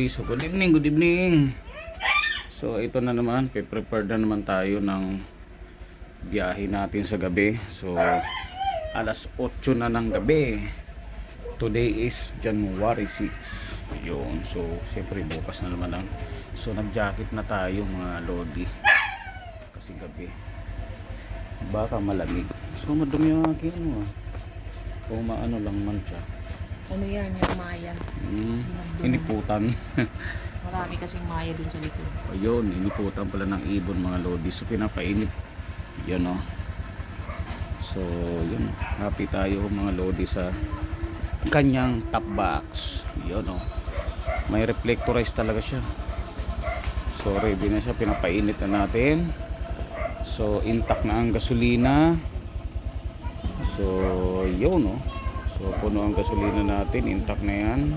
Lodi. So good evening, good evening. So ito na naman, pre-prepare na naman tayo ng biyahe natin sa gabi. So alas 8 na ng gabi. Today is January 6. Yun. So siyempre bukas na naman ang So nag-jacket na tayo mga Lodi. Kasi gabi. Baka malamig. So madumi yung akin mo. Kung maano lang man siya. Ano yan, yung maya. Hmm, iniputan. Marami kasing maya dun sa likod. Ayun, iniputan pala ng ibon mga lodi. So pinapainit. Yan o. So, yun. Happy tayo mga lodi sa kanyang top box. Yun o. May reflectorize talaga siya. So, ready na siya. Pinapainit na natin. So, intact na ang gasolina. So, yun o. So, puno ang gasolina natin. Intact na yan.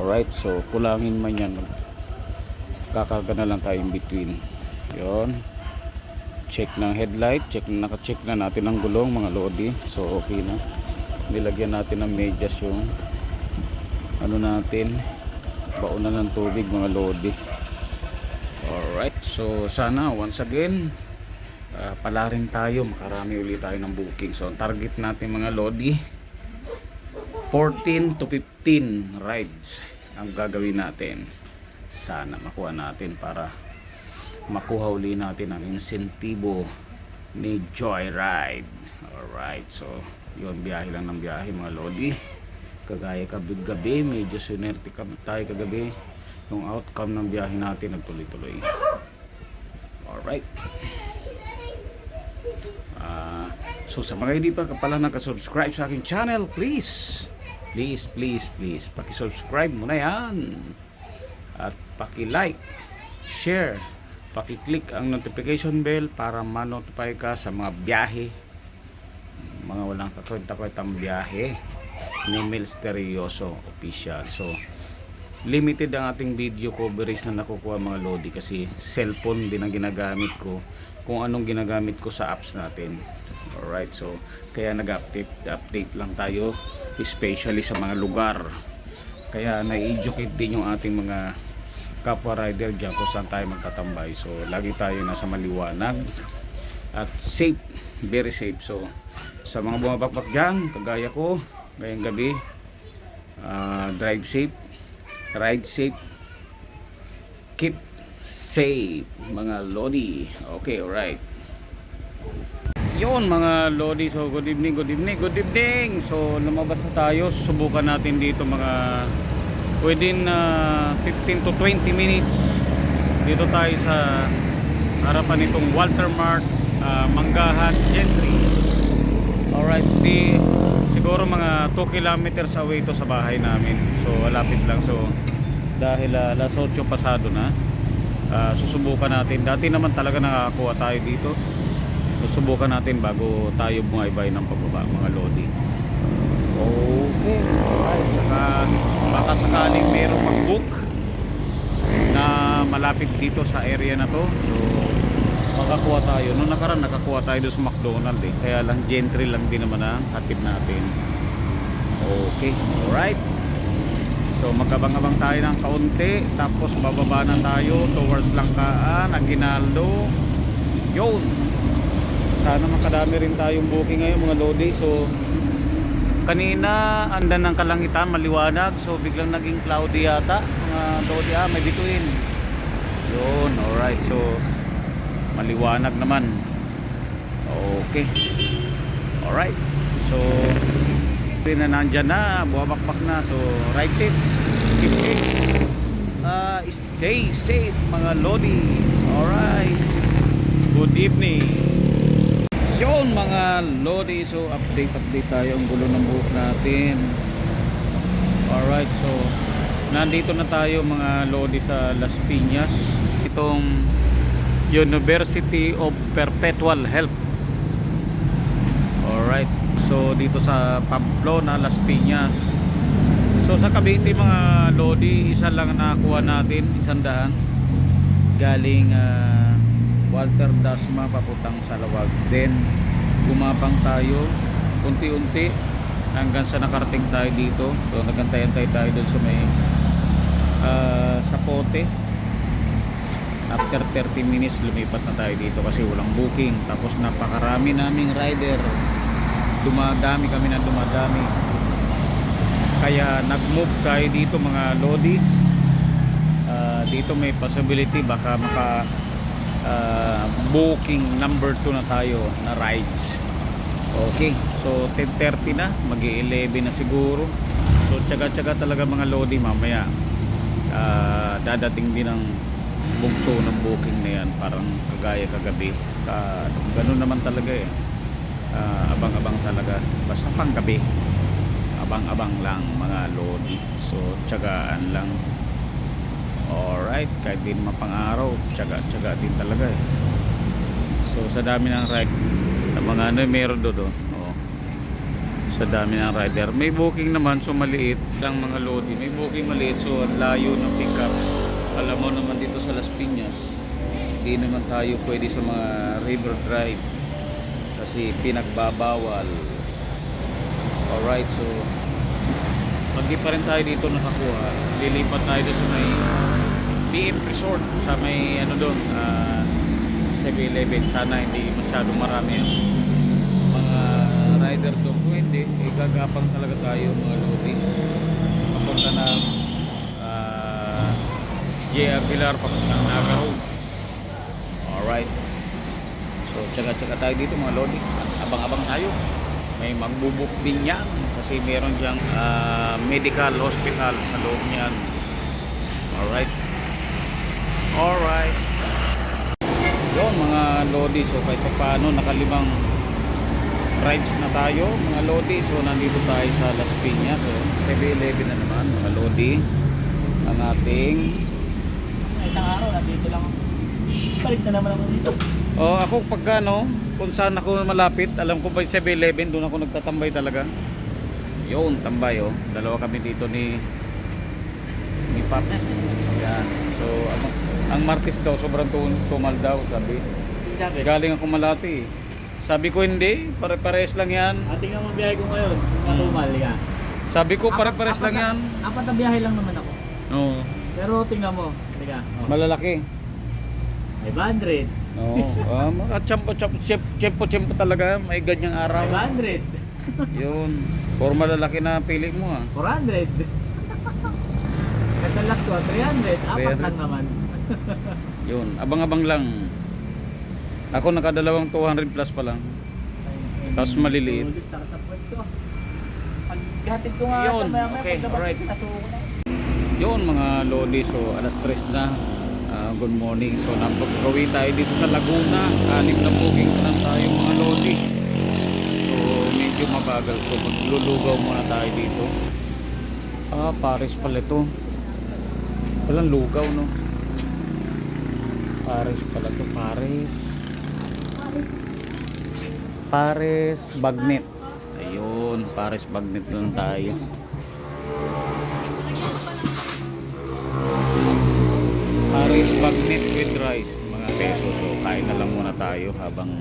Alright, so kulangin man yan. Kakarga na lang tayo in between. Yon. Check ng headlight. Check na naka-check na natin ang gulong mga lodi. So okay na. Nilagyan natin ng medyas yung ano natin. Baunan ng tubig mga lodi. Alright, so sana once again uh, pala rin tayo. Makarami ulit tayo ng booking. So ang target natin mga lodi 14 to 15 rides ang gagawin natin. Sana makuha natin para makuha uli natin ang insentibo ni Joyride. Alright so yun biyahe lang ng biyahe mga lodi. Kagaya kabig gabi medyo sinerte tayo kagabi. Yung outcome ng biyahe natin nagtuloy-tuloy. Alright. Ah, so sa mga hindi pa pala nakasubscribe sa aking channel, please, please, please, please, paki-subscribe mo na yan. At paki-like, share, paki-click ang notification bell para ma-notify ka sa mga biyahe, mga walang kakwenta-kwentang biyahe ni Misterioso Official. So, limited ang ating video coverage na nakukuha mga Lodi kasi cellphone din ang ginagamit ko kung anong ginagamit ko sa apps natin alright so kaya nag-update update lang tayo especially sa mga lugar. Kaya na-educate din yung ating mga kapwa rider dyan kung saan tayo magtatambay. So lagi tayo nasa maliwanag at safe very safe. So sa mga bumabakbak dyan kagaya ko ngayong gabi ah, drive safe ride safe keep safe mga lodi. Okay alright yun mga lodi. So good evening good evening good evening. So lumabas na tayo. Subukan natin dito mga within uh, 15 to 20 minutes. Dito tayo sa harapan nitong Walter Mart uh, Manggahan Gentry. Alright di siguro mga 2 kilometers away to sa bahay namin. So malapit lang. So dahil uh, alas 8 pasado na uh, susubukan natin. Dati naman talaga nakakuha tayo dito susubukan natin bago tayo bumaybay ng pababa mga lodi. Okay. Alright saka baka sakaling merong mag book na malapit dito sa area na to. So makakuha tayo. Nung nakaraan nakakuha tayo doon sa McDonald eh. Kaya lang gentry lang din naman ang hatid natin. Okay. Alright. So magkabang-abang tayo ng kaunti. Tapos bababa na tayo Towards Langkaan, Aguinaldo. Yun Sana makadami rin tayong booking ngayon mga Lodi. So Kanina andan ng kalangitan maliwanag. So biglang naging cloudy yata Mga Lodi. Ah may bituin. Yun alright. So Maliwanag naman. Okay. Alright. So na nandyan na, buwabakbak na. So, ride safe, keep safe, uh, stay safe mga lodi. Alright, good evening. Yon mga lodi, so update update tayo ang gulo ng buhok natin. Alright, so nandito na tayo mga lodi sa Las Piñas. Itong University of Perpetual Health. Alright. So dito sa Pamplona, Las Piñas. So sa Cavite mga lodi, isa lang nakakuha natin, isang daan. Galing ah, Walter Dasma papuntang Salawag. Then gumapang tayo unti-unti hanggang sa nakarating tayo dito. So nagantay-antay tayo doon sa may ah, Pote. After 30 minutes lumipat na tayo dito kasi walang booking. Tapos napakarami naming rider. Dumadami kami na dumadami. Kaya nag-move tayo dito mga Lodi. Ah, dito may possibility baka maka ah, booking number 2 na tayo na rides. Okay, so 10.30 na, mag 11 na siguro. So tsaga-tsaga talaga mga Lodi mamaya. Ah, dadating din ang bugso ng booking na yan, parang kagaya kagabi. Ka, ganun naman talaga eh. Ah, abang-abang talaga. Basta pang gabi. Abang-abang lang mga Lodi. So tsagaan lang. Alright, kahit din mapang-araw, tsaga-tsaga din talaga eh. So sa dami ng ride, sa mga ano meron doon. Oo. Sa dami ng rider. May booking naman so maliit lang mga lodi. May booking maliit so ang layo ng pickup. Alam mo naman dito sa Las Piñas, hindi naman tayo pwede sa mga river drive kasi pinagbabawal. Alright, so pag di pa rin tayo dito nakakuha, lilipat tayo sa may BM Resort sa may ano doon, ah 7-Eleven. Sana hindi masyadong marami yung mga rider doon. Kung hindi, eh, gagapang talaga tayo mga lodi. Papunta ng uh, J.R. Pilar, papunta ng Naga Road. Alright. So, tsaga-tsaga tayo dito mga lodi. Abang-abang tayo. May magbubuk din yan kasi meron diyang ah, medical hospital sa loob niyan. Alright. Alright. Yun mga lodi. So kahit pa paano nakalimang rides na tayo mga lodi. So nandito tayo sa Las Piñas. So 7-Eleven na naman mga lodi. Ang ating Isang araw, nandito lang. Balik na naman ako dito. Oh, ako pagka no, kung saan ako malapit, alam ko ba yung 7-Eleven, doon ako nagtatambay talaga. Yun, tambay oh. Dalawa kami dito ni ni Paps. Yan. So, ang, ang Martes daw, sobrang tu- tumal daw, sabi. Sabi, Galing ako Malati. Sabi ko hindi, pare-pares lang yan. ah, tingnan mo biyahe ko ngayon. Matumal ka. Sabi ko pare-pares lang yan. Apat na biyahe lang naman ako. No, Pero tingnan mo. Teka. Oh. malalaki. 500. Oo. Oh, mga tsampo, tsampo, tsempo, tsempo talaga, may ganyang araw. 500. Yun. For malalaki na pili mo ah. 400. Kadalas ko, 300. Apat 300. lang naman. Yun, abang-abang lang. Ako nakadalawang 200 plus pa lang. Tapos maliliit. Ulit, sakit na puwet ko. Ko nga, Yun, maya maya, okay, pagkabas, alright. pinasuko ko na. Yun mga lodi, so alas 3 na. Ah, good morning. So napagawi tayo dito sa Laguna. Anim na booking pa lang tayo mga lodi. So medyo mabagal. So maglulugaw muna tayo dito. Ah, Paris pala ito. Walang lugaw no. Paris pala to Paris. Paris Bagnet. Ayun, Paris Bagnet lang tayo. Paris Bagnet with rice, mga peso. So, kain na lang muna tayo habang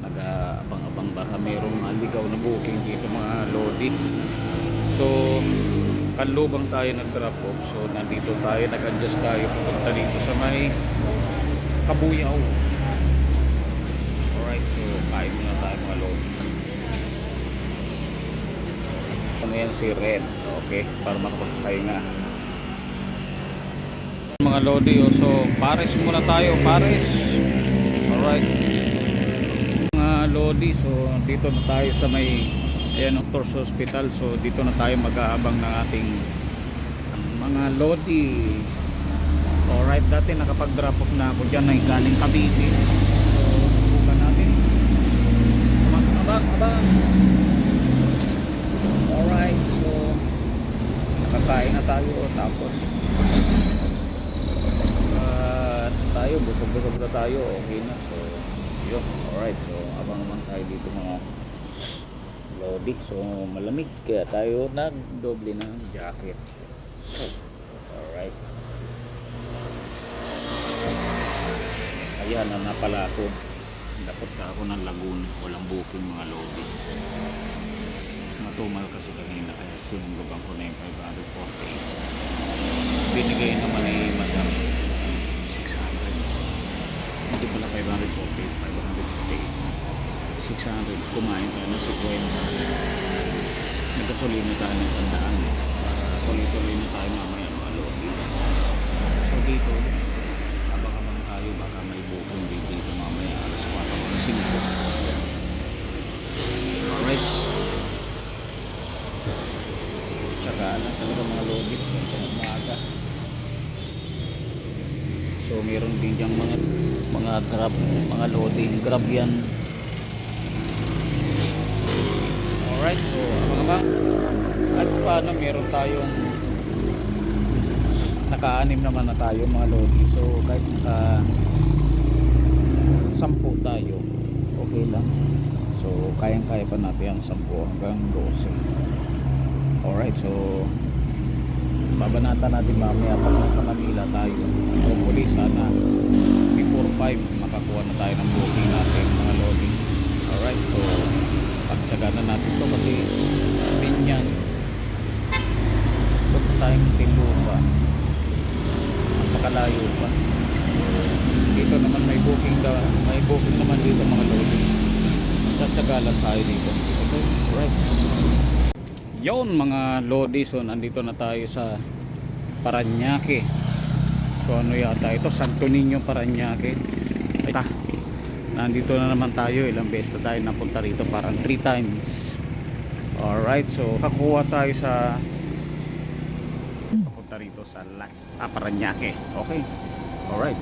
nag-abang-abang baka mayroong aligaw na booking dito mga lodi. So, kanlubang tayo nag-drop off. So, nandito tayo, nag-adjust tayo pupunta dito sa may Kabuyaw. Alright, so kain muna tayo mga lodi. Ano yan si Red, okay, para makapagpahinga mga lodi oh. so pares muna tayo pares alright mga lodi so dito na tayo sa may ayan ang Torso Hospital. So dito na tayo mag-aabang ng ating mga lodi. Alright dati nakapag drop off na ako dyan na galing Cavite. So subukan natin. Abang abang alright so nakakain na tayo tapos tayo, busog-busog na tayo, okay na. So, yun, alright. So, abang naman tayo dito mga Lodi. So, malamig. Kaya tayo nagdoble ng jacket. Alright. Ayan, na pala ako. Dapat ka ako ng Laguna. Walang booking mga Lodi. Matumal kasi kanina kaya sinunggaban ko na yung 540. Binigay naman ni Madam 600. Hindi pala 540, 540. 600 kumain tayo ng 50 nagkasolino tayo ng sandaan. Para tuloy-tuloy na tayo mamaya mga loob so dito abang-abang tayo. Baka may bukong dito mamaya alas 4 o 5 alright. Tsagaan lang talaga mga loob maaga so meron din diyang mga mga grab mga loading grab yan. Alright, so mga ba? At paano meron tayong naka-anim naman na tayo mga lodi. So kahit naka sampu tayo, okay lang. So kayang-kaya pa natin ang sampu hanggang 12. Alright, so babanatan natin mamaya pag nasa Manila tayo hopefully sana before 5 makakuha na tayo ng booking natin mga loading alright so pagtsaga na natin to kasi pinyan punta tayong Tinlupa napakalayo pa. Dito naman may booking da, may booking naman dito mga loading tsatsaga lang tayo dito. Okay alright Yon mga lodi. So nandito na tayo sa Paranaque. So ano yata ito? Santo Niño Paranaque. Ay ta. Nandito na naman tayo ilang beses na tayo napunta rito parang 3 times. Alright so kakuha tayo sa papunta rito sa Las ah, Paranaque. Okay. Alright.